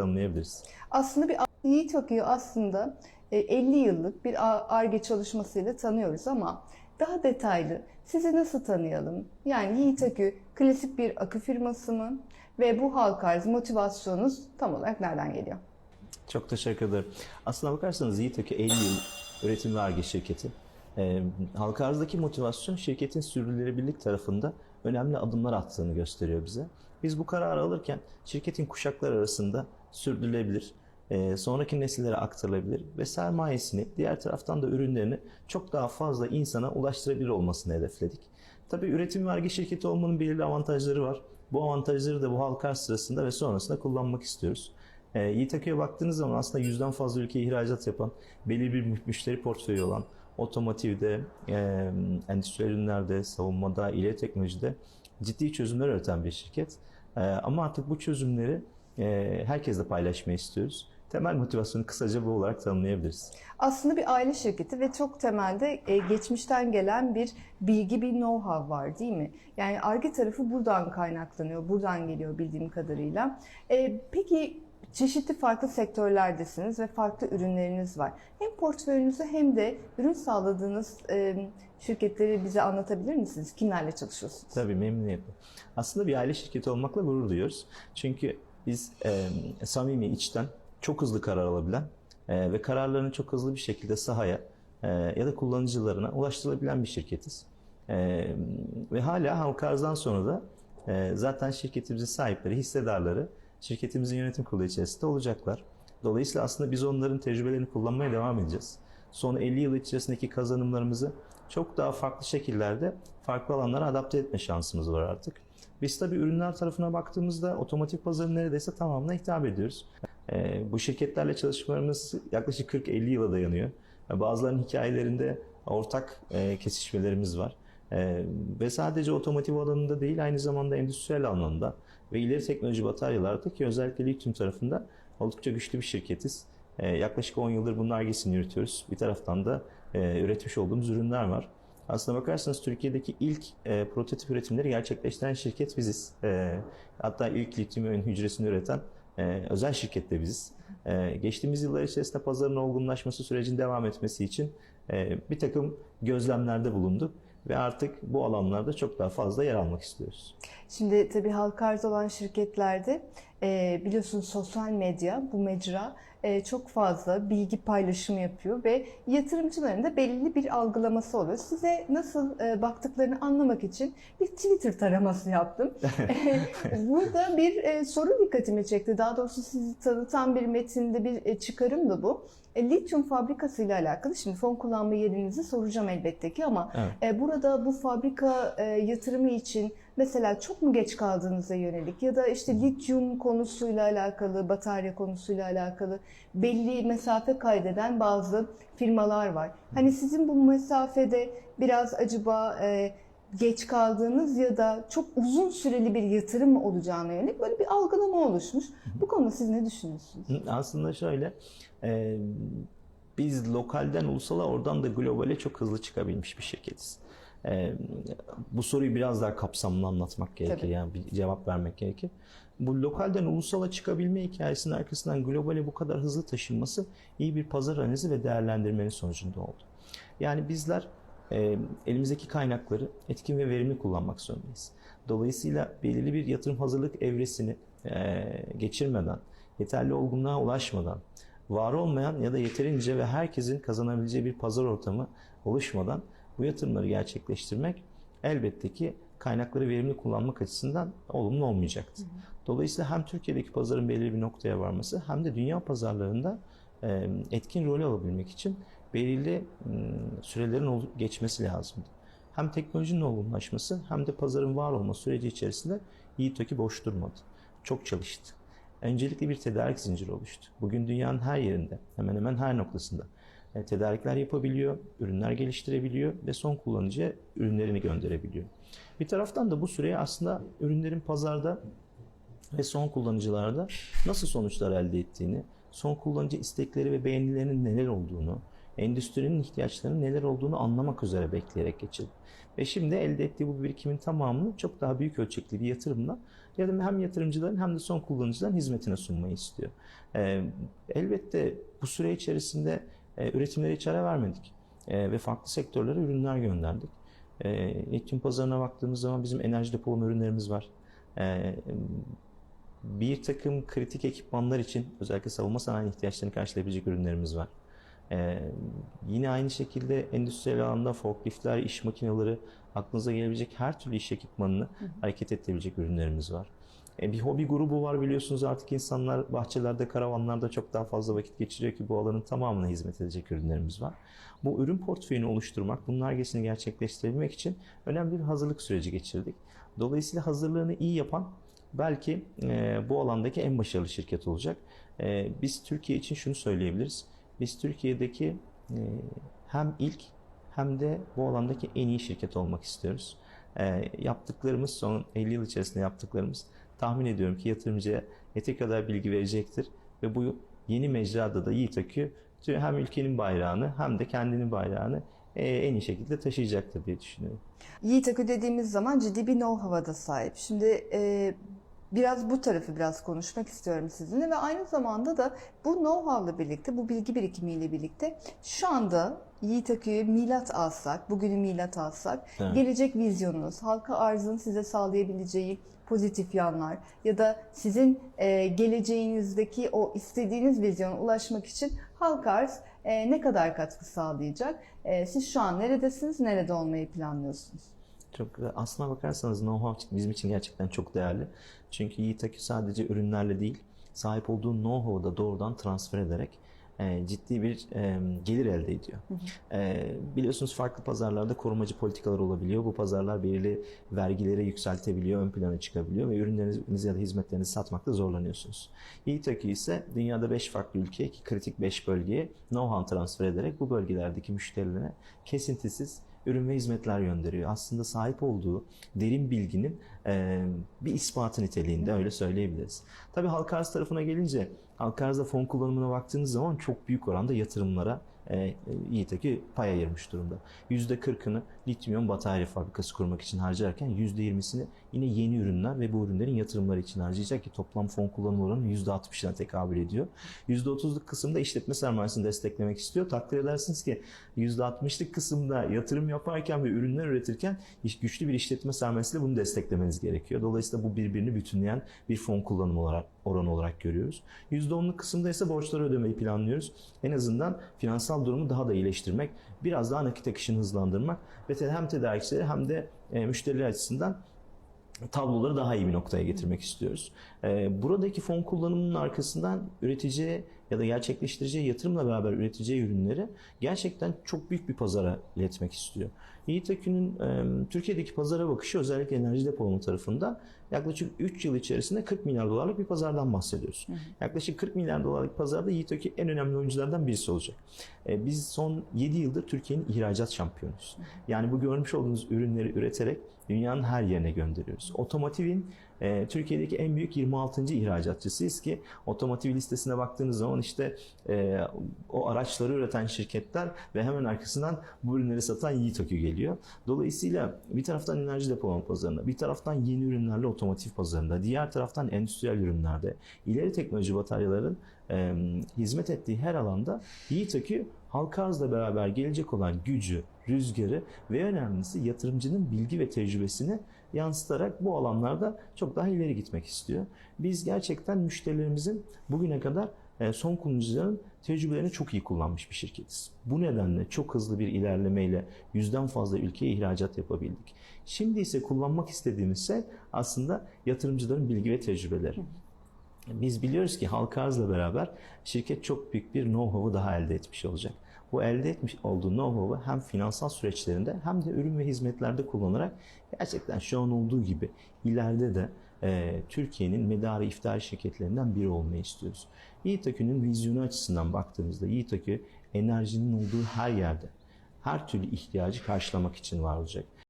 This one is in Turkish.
tanımlayabiliriz. Aslında bir Yiğit Akı'yı aslında e, 50 yıllık bir ARGE çalışmasıyla tanıyoruz ama daha detaylı sizi nasıl tanıyalım? Yani Yiğit Akü klasik bir akü firması mı? Ve bu halka arz motivasyonunuz tam olarak nereden geliyor? Çok teşekkür ederim. Aslına bakarsanız Yiğitöke 50 yıl üretim ve arge şirketi. Ee, halka arzdaki motivasyon şirketin sürdürülebilirlik tarafında önemli adımlar attığını gösteriyor bize. Biz bu kararı alırken şirketin kuşaklar arasında sürdürülebilir, e, sonraki nesillere aktarılabilir ve sermayesini diğer taraftan da ürünlerini çok daha fazla insana ulaştırabilir olmasını hedefledik. Tabii üretim ve arge şirketi olmanın belirli avantajları var. Bu avantajları da bu halka sırasında ve sonrasında kullanmak istiyoruz. E, Yiğit Akü'ye baktığınız zaman aslında yüzden fazla ülkeye ihracat yapan, belli bir mü- müşteri portföyü olan, otomotivde, e, endüstriyel ürünlerde, savunmada, ileri teknolojide ciddi çözümler üreten bir şirket. E, ama artık bu çözümleri e, herkesle paylaşmayı istiyoruz. Temel motivasyonu kısaca bu olarak tanımlayabiliriz. Aslında bir aile şirketi ve çok temelde e, geçmişten gelen bir bilgi, bir know-how var değil mi? Yani ARGE tarafı buradan kaynaklanıyor, buradan geliyor bildiğim kadarıyla. E, peki çeşitli farklı sektörlerdesiniz ve farklı ürünleriniz var. Hem portföyünüzü hem de ürün sağladığınız e, şirketleri bize anlatabilir misiniz? Kimlerle çalışıyorsunuz? Tabii memnuniyetle. Aslında bir aile şirketi olmakla gurur duyuyoruz. Çünkü biz e, samimi içten çok hızlı karar alabilen e, ve kararlarını çok hızlı bir şekilde sahaya e, ya da kullanıcılarına ulaştırılabilen bir şirketiz. E, ve hala halka arzdan sonra da e, zaten şirketimizin sahipleri, hissedarları şirketimizin yönetim kurulu içerisinde olacaklar. Dolayısıyla aslında biz onların tecrübelerini kullanmaya devam edeceğiz. Son 50 yıl içerisindeki kazanımlarımızı çok daha farklı şekillerde farklı alanlara adapte etme şansımız var artık. Biz tabii ürünler tarafına baktığımızda otomotiv pazarının neredeyse tamamına hitap ediyoruz. Ee, bu şirketlerle çalışmalarımız yaklaşık 40-50 yıla dayanıyor. Bazılarının hikayelerinde ortak e, kesişmelerimiz var. Ee, ve sadece otomotiv alanında değil aynı zamanda endüstriyel anlamda ve ileri teknoloji bataryalarda ki özellikle lityum tarafında oldukça güçlü bir şirketiz. Ee, yaklaşık 10 yıldır bunun argesini yürütüyoruz. Bir taraftan da e, üretmiş olduğumuz ürünler var. Aslına bakarsanız Türkiye'deki ilk e, prototip üretimleri gerçekleştiren şirket biziz. E, hatta ilk lityum iyon hücresini üreten e, özel şirket de biziz. E, geçtiğimiz yıllar içerisinde pazarın olgunlaşması sürecinin devam etmesi için e, bir takım gözlemlerde bulunduk ve artık bu alanlarda çok daha fazla yer almak istiyoruz. Şimdi tabii halka arz olan şirketlerde e, biliyorsunuz sosyal medya, bu mecra e, çok fazla bilgi paylaşımı yapıyor ve yatırımcıların da belirli bir algılaması oluyor. Size nasıl e, baktıklarını anlamak için bir Twitter taraması yaptım. E, Burada bir e, soru dikkatimi çekti. Daha doğrusu sizi tanıtan bir metinde bir e, çıkarım da bu. E, lityum fabrikası ile alakalı şimdi fon kullanma yerinizi soracağım elbette ki ama Evet. e, burada bu fabrika e, yatırımı için mesela çok mu geç kaldığınıza yönelik ya da işte lityum konusuyla alakalı, batarya konusuyla alakalı belli mesafe kaydeden bazı firmalar var. Hani sizin bu mesafede biraz acaba e, geç kaldığınız ya da çok uzun süreli bir yatırım olacağına yönelik böyle bir algılama oluşmuş. Bu konuda siz ne düşünüyorsunuz? Aslında şöyle, e, biz lokalden ulusala oradan da globale çok hızlı çıkabilmiş bir şirketiz. E, bu soruyu biraz daha kapsamlı anlatmak gerekir, Tabii. yani bir cevap vermek gerekir. Bu lokalden ulusala çıkabilme hikayesinin arkasından globale bu kadar hızlı taşınması iyi bir pazar analizi ve değerlendirmenin sonucunda oldu. Yani bizler e, elimizdeki kaynakları etkin ve verimli kullanmak zorundayız. Dolayısıyla belirli bir yatırım hazırlık evresini e, geçirmeden, yeterli olgunluğa ulaşmadan, var olmayan ya da yeterince ve herkesin kazanabileceği bir pazar ortamı oluşmadan bu yatırımları gerçekleştirmek elbette ki kaynakları verimli kullanmak açısından olumlu olmayacaktır. Dolayısıyla hem Türkiye'deki pazarın belirli bir noktaya varması hem de dünya pazarlarında etkin rol alabilmek için belirli sürelerin geçmesi lazımdı. Hem teknolojinin olgunlaşması hem de pazarın var olma süreci içerisinde iyi tökü boş durmadı. Çok çalıştı. Öncelikle bir tedarik zinciri oluştu. Bugün dünyanın her yerinde, hemen hemen her noktasında tedarikler yapabiliyor, ürünler geliştirebiliyor ve son kullanıcıya ürünlerini gönderebiliyor. Bir taraftan da bu süreye aslında ürünlerin pazarda ve son kullanıcılarda nasıl sonuçlar elde ettiğini, son kullanıcı istekleri ve beğenilerinin neler olduğunu, endüstrinin ihtiyaçlarının neler olduğunu anlamak üzere bekleyerek geçirdi. Ve şimdi elde ettiği bu birikimin tamamını çok daha büyük ölçekli bir yatırımla ya da hem yatırımcıların hem de son kullanıcıların hizmetine sunmayı istiyor. E, elbette bu süre içerisinde e, üretimlere hiç ara vermedik E, ve farklı sektörlere ürünler gönderdik. E, pazarına baktığımız zaman bizim enerji depolama ürünlerimiz var. E, bir takım kritik ekipmanlar için özellikle savunma sanayi ihtiyaçlarını karşılayabilecek ürünlerimiz var. Ee, yine aynı şekilde endüstriyel alanda forkliftler, iş makineleri, aklınıza gelebilecek her türlü iş ekipmanını hareket ettirebilecek ürünlerimiz var. Ee, bir hobi grubu var biliyorsunuz artık insanlar bahçelerde, karavanlarda çok daha fazla vakit geçiriyor ki bu alanın tamamına hizmet edecek ürünlerimiz var. Bu ürün portföyünü oluşturmak, bunun argesini gerçekleştirebilmek için önemli bir hazırlık süreci geçirdik. Dolayısıyla hazırlığını iyi yapan belki e, bu alandaki en başarılı şirket olacak. E, biz Türkiye için şunu söyleyebiliriz. Biz Türkiye'deki e, hem ilk hem de bu alandaki en iyi şirket olmak istiyoruz. E, yaptıklarımız son 50 yıl içerisinde yaptıklarımız tahmin ediyorum ki yatırımcıya yeteri kadar bilgi verecektir ve bu yeni mecrada da Yiğit Akü hem ülkenin bayrağını hem de kendinin bayrağını e, en iyi şekilde taşıyacaktır diye düşünüyorum. Yiğit Akü dediğimiz zaman ciddi bir know-how'a da sahip. Şimdi e, biraz bu tarafı biraz konuşmak istiyorum sizinle ve aynı zamanda da bu know-how'la birlikte, bu bilgi birikimiyle birlikte şu anda Yiğit Akü'ye milat alsak, bugünü milat alsak, Evet. gelecek vizyonunuz, halka arzın size sağlayabileceği pozitif yanlar ya da sizin e, geleceğinizdeki o istediğiniz vizyona ulaşmak için halka arz e, ne kadar katkı sağlayacak? E, siz şu an neredesiniz, nerede olmayı planlıyorsunuz? Çok. Aslına bakarsanız know-how bizim için gerçekten çok değerli. Çünkü Yiğit Akü sadece ürünlerle değil, sahip olduğu know-how'u da doğrudan transfer ederek e, ciddi bir e, gelir elde ediyor. E, biliyorsunuz farklı pazarlarda korumacı politikalar olabiliyor. Bu pazarlar belirli vergileri yükseltebiliyor, ön plana çıkabiliyor ve ürünlerinizi ya da hizmetlerinizi satmakta zorlanıyorsunuz. Yiğit Akü ise dünyada 5 farklı ülkeye, ki kritik 5 bölgeye know-how transfer ederek bu bölgelerdeki müşterilerine kesintisiz ürün ve hizmetler gönderiyor. Aslında sahip olduğu derin bilginin e, bir ispatı niteliğinde öyle söyleyebiliriz. Tabii halka arz tarafına gelince halka arzda fon kullanımına baktığınız zaman çok büyük oranda yatırımlara e, Yiğit Akü pay ayırmış durumda. %40'ını lityum batarya fabrikası kurmak için harcarken %20'sini yine yeni ürünler ve bu ürünlerin yatırımları için harcayacak ki toplam fon kullanım oranı %60'ına tekabül ediyor. %30'luk kısımda işletme sermayesini desteklemek istiyor. Takdir edersiniz ki %60'lık kısımda yatırım yaparken ve ürünler üretirken güçlü bir işletme sermayesiyle bunu desteklemeniz gerekiyor. Dolayısıyla bu birbirini bütünleyen bir fon kullanım olarak oranı olarak görüyoruz. %10'luk kısımda ise borçları ödemeyi planlıyoruz. En azından finansal durumu daha da iyileştirmek, biraz daha nakit akışını hızlandırmak ve hem tedarikçileri hem de e, müşteriler açısından tabloları daha iyi bir noktaya getirmek istiyoruz. Ee, buradaki fon kullanımının arkasından üreticiye ya da gerçekleştireceği yatırımla beraber üreteceği ürünleri gerçekten çok büyük bir pazara iletmek istiyor. Yiğit Akü'nün e, Türkiye'deki pazara bakışı özellikle enerji depolama tarafında yaklaşık 3 yıl içerisinde 40 milyar dolarlık bir pazardan bahsediyoruz. Yaklaşık 40 milyar dolarlık pazarda Yiğit Akü en önemli oyunculardan birisi olacak. E, biz son 7 yıldır Türkiye'nin ihracat şampiyonuyuz. Yani bu görmüş olduğunuz ürünleri üreterek dünyanın her yerine gönderiyoruz. Otomotivin e, Türkiye'deki en büyük 26. ihracatçısıyız ki otomotiv listesine baktığınız zaman işte e, o araçları üreten şirketler ve hemen arkasından bu ürünleri satan Yiğit Akü geliyor. Dolayısıyla bir taraftan enerji depolama pazarında, bir taraftan yeni ürünlerle otomotiv pazarında, diğer taraftan endüstriyel ürünlerde, ileri teknoloji bataryaların e, hizmet ettiği her alanda Yiğit Akü halka arzla beraber gelecek olan gücü, rüzgarı ve önemlisi yatırımcının bilgi ve tecrübesini yansıtarak bu alanlarda çok daha ileri gitmek istiyor. Biz gerçekten müşterilerimizin bugüne kadar son kullanıcıların tecrübelerini çok iyi kullanmış bir şirketiz. Bu nedenle çok hızlı bir ilerlemeyle yüzden fazla ülkeye ihracat yapabildik. Şimdi ise kullanmak istediğimiz şey aslında yatırımcıların bilgi ve tecrübeleri. Biz biliyoruz ki halka arzla beraber şirket çok büyük bir know-how'u daha elde etmiş olacak. Bu elde etmiş olduğu know-how'u hem finansal süreçlerinde hem de ürün ve hizmetlerde kullanarak gerçekten şu an olduğu gibi ileride de e, Türkiye'nin medarı iftihar şirketlerinden biri olmayı istiyoruz. Yiğit Akü'nün vizyonu açısından baktığımızda Yiğit Akü enerjinin olduğu her yerde her türlü ihtiyacı karşılamak için var olacak.